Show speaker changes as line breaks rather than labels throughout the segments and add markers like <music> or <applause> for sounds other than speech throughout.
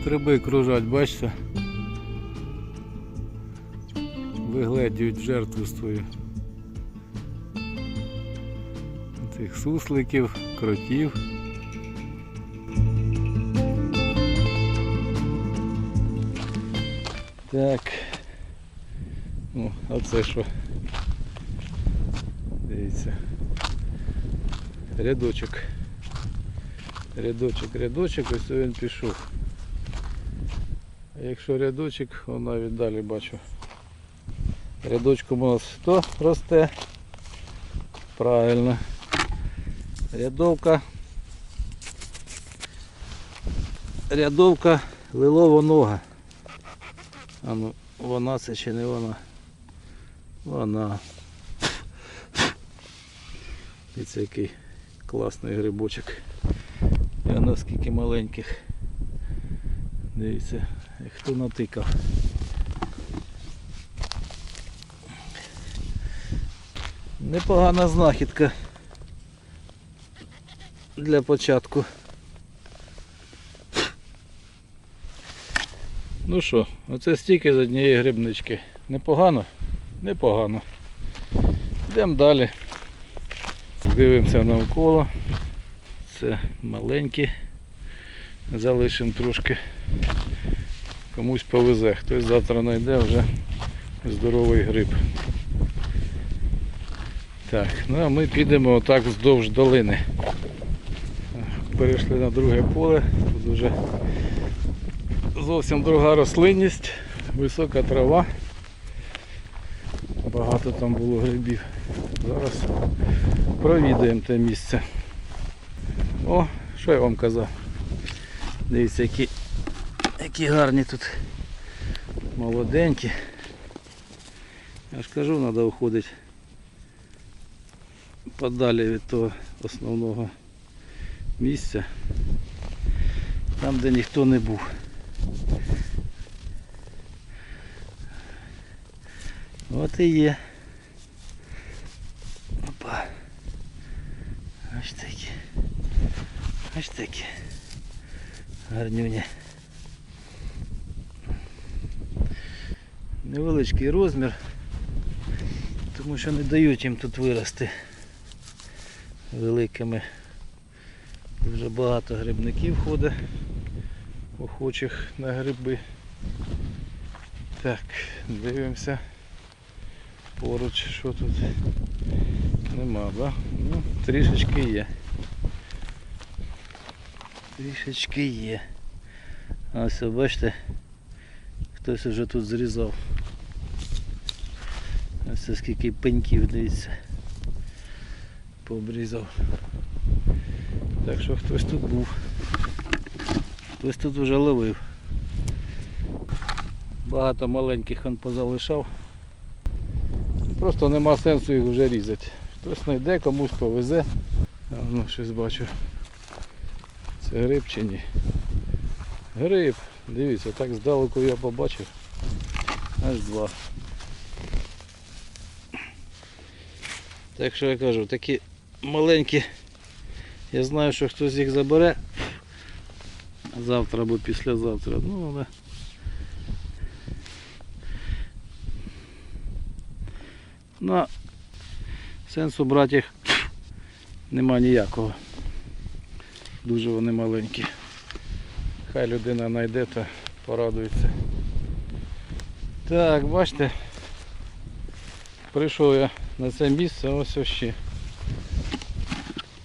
Ястреби кружать, бачите? Вигледюють в жертву свою. Цих сусликів, кротів. Так. Ну, а що? Дивіться. Рядочок. Рядочок, рядочок, ось він пішов. Якщо рядочок, он навіть далі бачу. Рядочком у нас хто росте? Правильно. Рядовка. Рядовка лилова нога. А ну, вона це чи не вона? Вона. І це який класний грибочок. І воно скільки маленьких. Дивіться, хто натикав. Непогана знахідка для початку. Ну що, оце стільки з однієї грибнички. Непогано? Непогано. Йдемо далі. Дивимося навколо. Це маленькі. Залишимо трошки. Комусь повезе. Хтось завтра знайде вже здоровий гриб. Так, ну а ми підемо отак вздовж долини. Перейшли на друге поле. Тут вже зовсім друга рослинність, висока трава. Багато там було грибів. Зараз провідаємо те місце. О, що я вам казав? Дивіться, які, які гарні тут молоденькі. Я ж кажу, треба уходити подалі від того основного місця. Там, де ніхто не був. От і є. Опа. Ось такі. Ось такі. Гарнюні. Невеличкий розмір, тому що не дають їм тут вирости великими. Дуже багато грибників ходить, охочих на гриби. Так, дивимося поруч, що тут нема, да? Ну, трішечки є. Трішечки є. Ось бачите, хтось вже тут зрізав. Ось скільки пеньків, дивіться. Пообрізав. Так що хтось тут був. Хтось тут вже ловив. Багато маленьких він позалишав. Просто нема сенсу їх вже різати. Хтось знайде, комусь повезе. А, ну щось бачу. Це гриб чи ні? Гриб. Дивіться, так здалеку я побачив. Аж два. Так що я кажу, такі маленькі. Я знаю, що хтось їх забере завтра або післязавтра. Ну, але Ну, сенсу брати їх нема ніякого. Дуже вони маленькі. Хай людина знайде та порадується. Так, бачите, прийшов я на це місце, ось ось ще.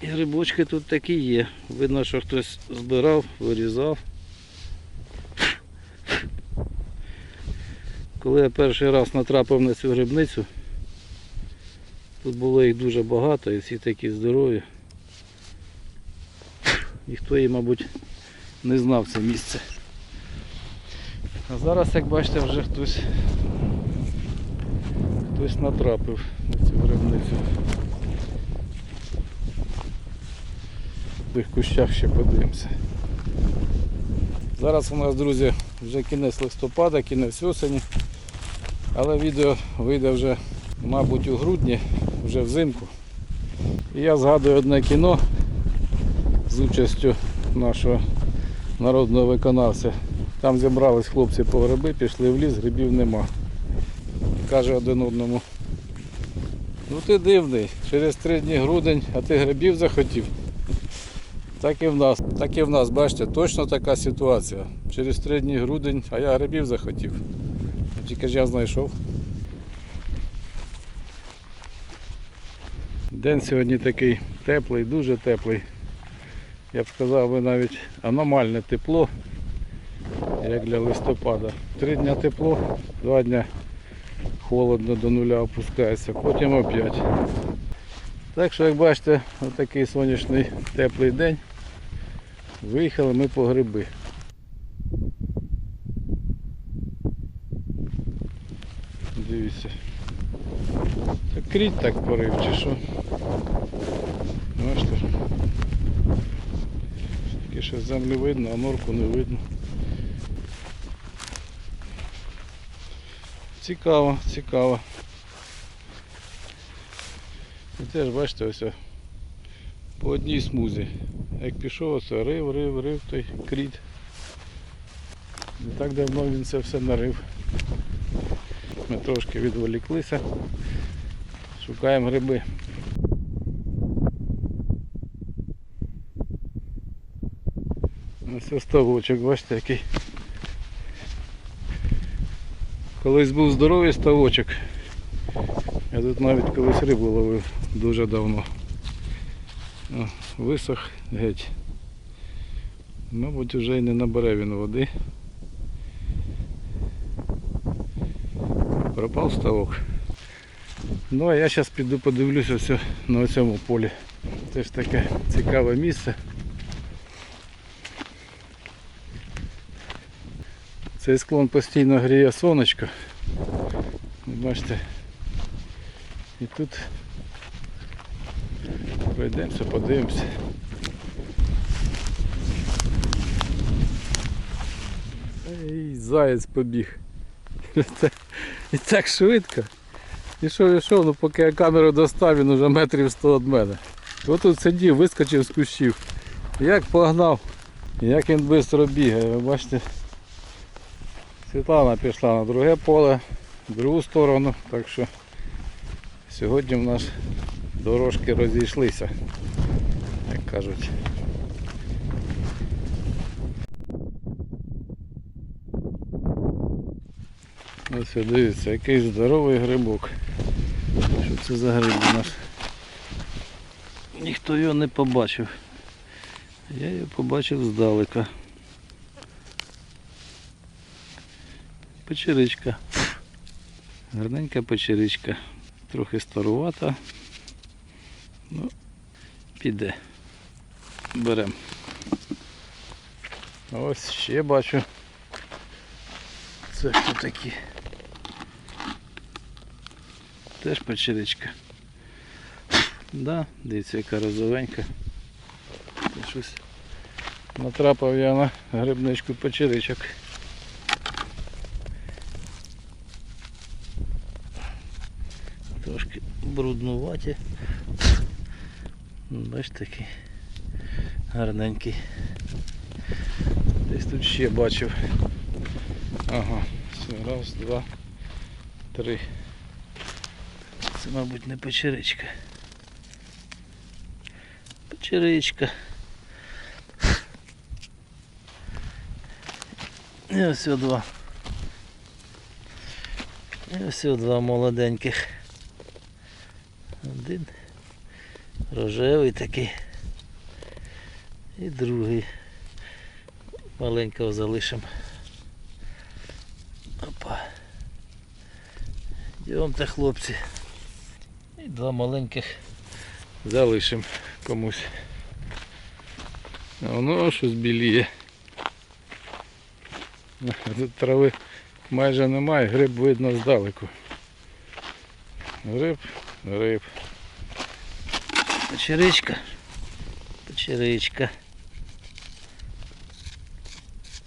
І грибочки тут такі є. Видно, що хтось збирав, вирізав. Коли я перший раз натрапив на цю грибницю, тут було їх дуже багато і всі такі здорові. Ніхто її, мабуть, не знав це місце. А зараз, як бачите, вже хтось хтось натрапив на цю грибницю. В тих кущах ще подивимося. Зараз у нас, друзі, вже кінець листопада, кінець осені. Але відео вийде вже, мабуть, у грудні, вже взимку. І я згадую одне кіно з участю нашого народного виконавця Там зібрались хлопці по гриби, пішли в ліс, грибів нема. Каже один одному. Ну ти дивний, через три дні грудень, а ти грибів захотів. Так і в нас, так і в нас, бачите, точно така ситуація. Через три дні грудень, а я грибів захотів. Тільки ж я знайшов. День сьогодні такий теплий, дуже теплий. Я б сказав би навіть аномальне тепло, як для листопада. Три дня тепло, два дня холодно до нуля опускається, потім опять. Так що, як бачите, отакий сонячний теплий день. Виїхали ми по гриби. Дивіться. Це кріт так порив чи що? Бачите? Тільки що землю видно, а норку не видно. Цікаво, цікаво. І теж бачите ось по одній смузі. Як пішов оце рив, рив, рив той кріт. Не так давно він це все нарив. Ми трошки відволіклися. Шукаємо гриби. Ось ставочок, бачите який. Колись був здоровий ставочок. Я тут навіть колись рибу ловив дуже давно. Висох геть. Мабуть вже й не набере він води. Пропав ставок. Ну а я зараз піду подивлюся на цьому полі. Теж таке цікаве місце. Цей склон постійно гріє сонечко. Бачите. І тут пройдемося, подивимося. Ей, заяць побіг. <laughs> І так швидко. Ішов, ішов, ну поки я камеру достав, він уже метрів 100 від мене. Ось тут сидів, вискочив з кущів. Як погнав, як він швидко бігає, ви бачите. Світлана пішла на друге поле, в другу сторону, так що сьогодні в нас дорожки розійшлися, як кажуть. Ось дивіться, який здоровий грибок. Що це за гриб у нас? Ніхто його не побачив. Я його побачив здалека. Печеричка. Гарненька печеричка. Трохи старувата. Ну, піде. Берем. Ось ще бачу. Це хто такі? Теж печеричка. Да, дивіться, яка розовенька. Щось натрапив я на грибничку печеричок. Трошки бруднуваті. Бач такий гарненький. Десь тут ще бачив. Ага, все, раз, два, три. Це, мабуть, не печеричка. Печеричка. І ось два. І ось два молоденьких. Один рожевий такий. І другий. Маленького залишимо. Опа. Йдемте, хлопці. І два маленьких залишимо комусь. А воно щось біліє. Тут трави майже немає, гриб видно здалеку. Гриб, гриб. Печеричка. Печеричка.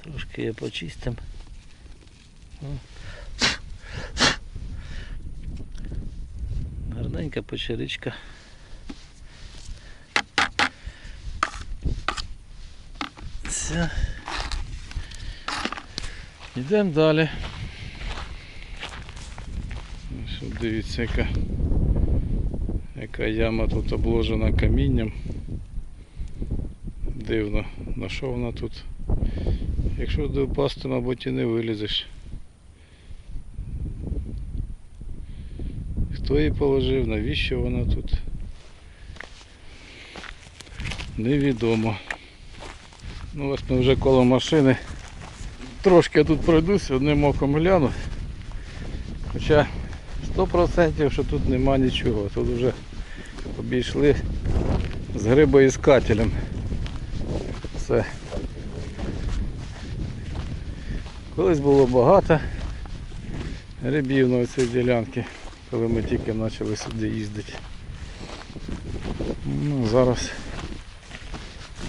Трошки я почистим. Гарненька печеричка. Все. Йдемо далі. Дивіться, яка, яка яма тут обложена камінням. Дивно, на що вона тут? Якщо туди впасти, мабуть, і не вилізеш. Хто її положив, навіщо вона тут? Невідомо. Ну ось ми вже коло машини. Трошки тут пройдусь, одним оком гляну. Хоча 100% що тут нема нічого. Тут вже обійшли з грибоіскателем. Все. Колись було багато грибів на цій ділянці, коли ми тільки почали сюди їздити. Ну, зараз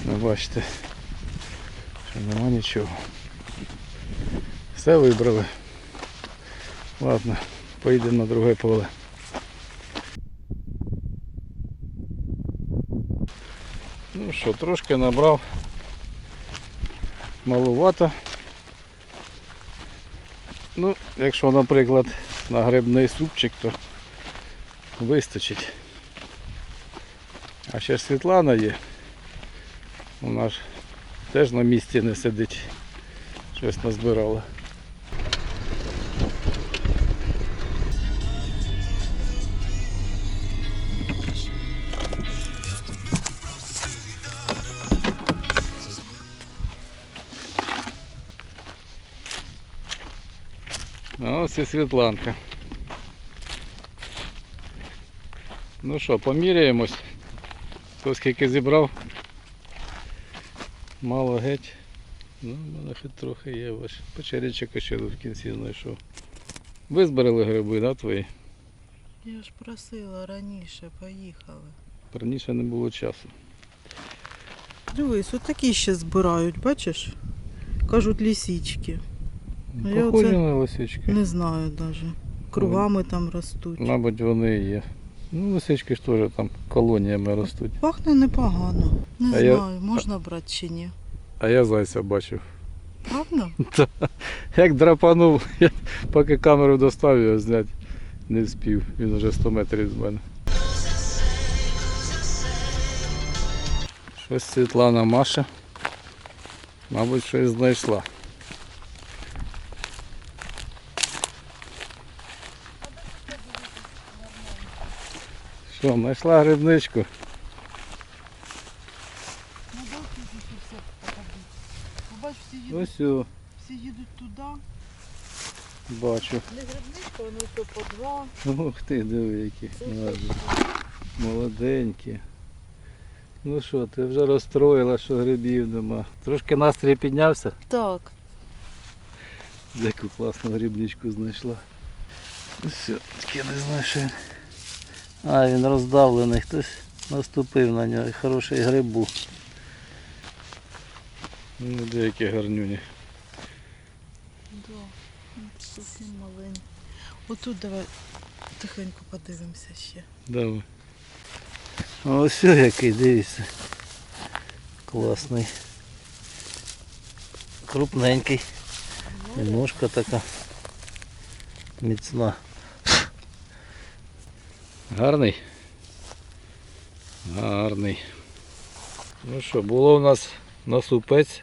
ви бачите, що нема нічого. Все вибрали. Ладно, поїдемо на друге поле. Ну що, трошки набрав. Малувато. Ну, якщо, наприклад, на грибний супчик, то вистачить. А ще Світлана є. Вона ж теж на місці не сидить. Щось назбирала. Ось і Світланка. Ну що, поміряємось. Хто скільки зібрав? Мало геть. Ну, в мене хоч трохи є. Ось печерячок ще в кінці знайшов. Ви збирали гриби, да, твої?
Я ж просила раніше, поїхали.
Раніше не було часу.
Дивись, от такі ще збирають, бачиш? Кажуть лісічки. А я
Похожі
оце-
на лисички.
Не знаю навіть. Кругами там ростуть.
Мабуть, вони і є. Ну, лисички ж теж там колоніями ростуть.
Пахне непогано. Не
А я-
знаю, можна брати чи ні.
А я зайця бачив.
Правда? <laughs>
Як драпанув, <laughs> я поки камеру достав його зняти, не вспів. Він вже 100 метрів від мене. Щось Світлана Маша. Мабуть, щось знайшла. Що, знайшла грибничку?
Бач, всі
Ось о,
всі їдуть туди.
бачу.
Не грибничка, воно то по два.
Ух ти, диви які. Молоденькі. Ну що, ти вже розстроїла, що грибів нема. Трошки настрій піднявся,
Так.
яку класну грибничку знайшла. Ну все, таке не знаю, що. А, він роздавлений, хтось наступив на нього. і Хороший гриб був. Ну, деякі гарнюні.
Да. Зовсім. Отут давай тихенько подивимося ще.
Давай. Ось який, дивіться. Класний. Крупненький. І ножка така міцна. Гарний. Гарний. Ну що, було у нас на супець,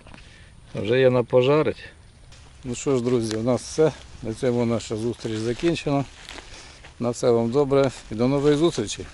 вже є на пожарить. Ну що ж, друзі, у нас все. На цьому наша зустріч закінчена. На все вам добре і до нової зустрічі.